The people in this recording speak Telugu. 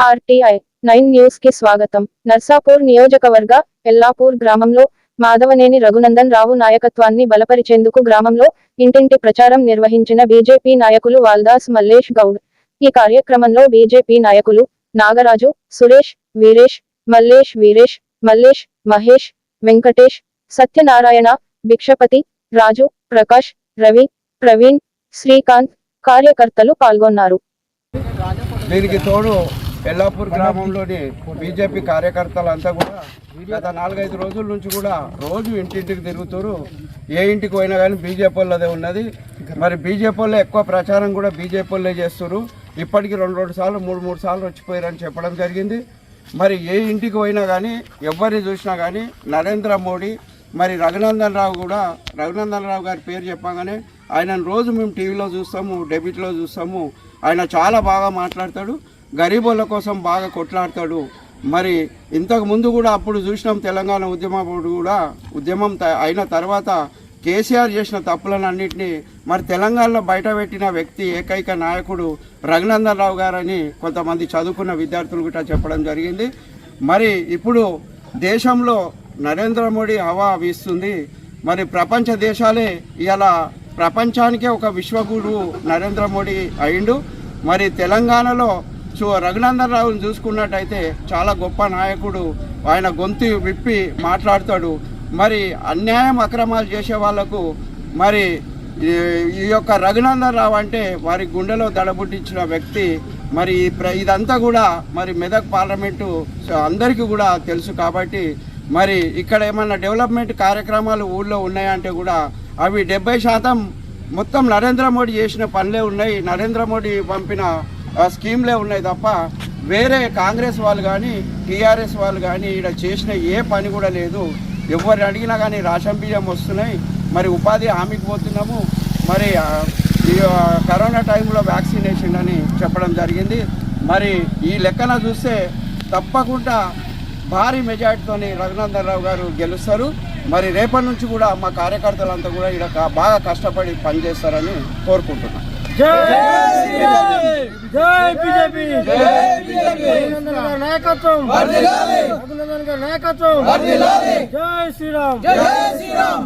ఆర్టీఐ నైన్ న్యూస్కి స్వాగతం. నర్సాపూర్ నియోజకవర్గ ఎల్లాపూర్ గ్రామంలో మాధవనేని రఘునందన్ రావు నాయకత్వాన్ని బలపరిచేందుకు గ్రామంలో ఇంటింటి ప్రచారం నిర్వహించిన బీజేపీ నాయకులు వాల్దాస్ మల్లేష్ గౌడ్. ఈ కార్యక్రమంలో బీజేపీ నాయకులు నాగరాజు సురేష్ వీరేష్ మల్లేష్ వీరేష్ మల్లేష్ మహేష్ వెంకటేష్ సత్యనారాయణ భిక్షపతి రాజు ప్రకాష్ రవి ప్రవీణ్ శ్రీకాంత్ కార్యకర్తలు పాల్గొన్నారు. దీనికి తోడు ఎల్లాపూర్ గ్రామంలోని బీజేపీ కార్యకర్తలంతా కూడా గత నాలుగైదు రోజుల నుంచి కూడా రోజు ఇంటింటికి తిరుగుతారు. ఏ ఇంటికి పోయినా కానీ బీజేపీ వాళ్ళదే ఉన్నది. మరి బీజేపీ వాళ్ళే ఎక్కువ ప్రచారం కూడా బీజేపీ వాళ్ళే చేస్తారు. ఇప్పటికి రెండు రెండు సార్లు మూడు మూడు సార్లు వచ్చిపోయారని చెప్పడం జరిగింది. మరి ఏ ఇంటికి పోయినా కానీ ఎవరిని చూసినా కానీ నరేంద్ర మోడీ మరి రఘునందన్ రావు కూడా రఘునందన్ రావు గారి పేరు చెప్పగానే ఆయనను రోజు మేము టీవీలో చూస్తాము డెబిట్లో చూస్తాము. ఆయన చాలా బాగా మాట్లాడతాడు. గరీబుల కోసం బాగా కొట్లాడతాడు. మరి ఇంతకు ముందు కూడా అప్పుడు చూసినాం తెలంగాణ ఉద్యమం కూడా ఉద్యమం త- అయిన తర్వాత కేసీఆర్ చేసిన తప్పులన్నింటినీ మరి తెలంగాణలో బయటపెట్టిన వ్యక్తి ఏకైక నాయకుడు రఘునందన్ రావు గారని కొంతమంది చదువుకున్న విద్యార్థులు కూడా చెప్పడం జరిగింది. మరి ఇప్పుడు దేశంలో నరేంద్ర మోడీ హవా వీస్తుంది. మరి ప్రపంచ దేశాలే ఇలా ప్రపంచానికే ఒక విశ్వగురువు నరేంద్ర మోడీ అయిండు. మరి తెలంగాణలో చూ రఘునందన్ రావుని చూసుకున్నట్టయితే చాలా గొప్ప నాయకుడు. ఆయన గొంతు విప్పి మాట్లాడతాడు. మరి అన్యాయం అక్రమాలు చేసే వాళ్ళకు మరి ఈ ఈ యొక్క రఘునందన్ రావు అంటే వారి గుండెలో దడబుట్టించిన వ్యక్తి. మరి ప్ర- ఇదంతా కూడా మరి మెదక్ పార్లమెంటు అందరికీ కూడా తెలుసు కాబట్టి మరి ఇక్కడ ఏమన్నా డెవలప్మెంట్ కార్యక్రమాలు ఊళ్ళో ఉన్నాయంటే కూడా అవి డెబ్బై శాతం మొత్తం నరేంద్ర మోడీ చేసిన పనులే ఉన్నాయి. నరేంద్ర మోడీ పంపిన స్కీమ్లే ఉన్నాయి తప్ప వేరే కాంగ్రెస్ వాళ్ళు కానీ టీఆర్ఎస్ వాళ్ళు కానీ ఇక్కడ చేసిన ఏ పని కూడా లేదు. ఎవరు అడిగినా కానీ రాషన్ బియ్యం వస్తున్నాయి. మరి ఉపాధి హామీకి పోతున్నాము. మరి ఈ కరోనా టైంలో వ్యాక్సినేషన్ అని చెప్పడం జరిగింది. మరి ఈ లెక్కన చూస్తే తప్పకుండా భారీ మెజార్టీతోని రఘునందన్ రావు గారు గెలుస్తారు. మరి రేపటి నుంచి కూడా మా కార్యకర్తలంతా కూడా ఇక్కడ బాగా కష్టపడి పనిచేస్తారని కోరుకుంటున్నాను బీజేపీ అభినందన్ గారి నాయకత్వం. గారి నాయకత్వం. జై శ్రీరామ్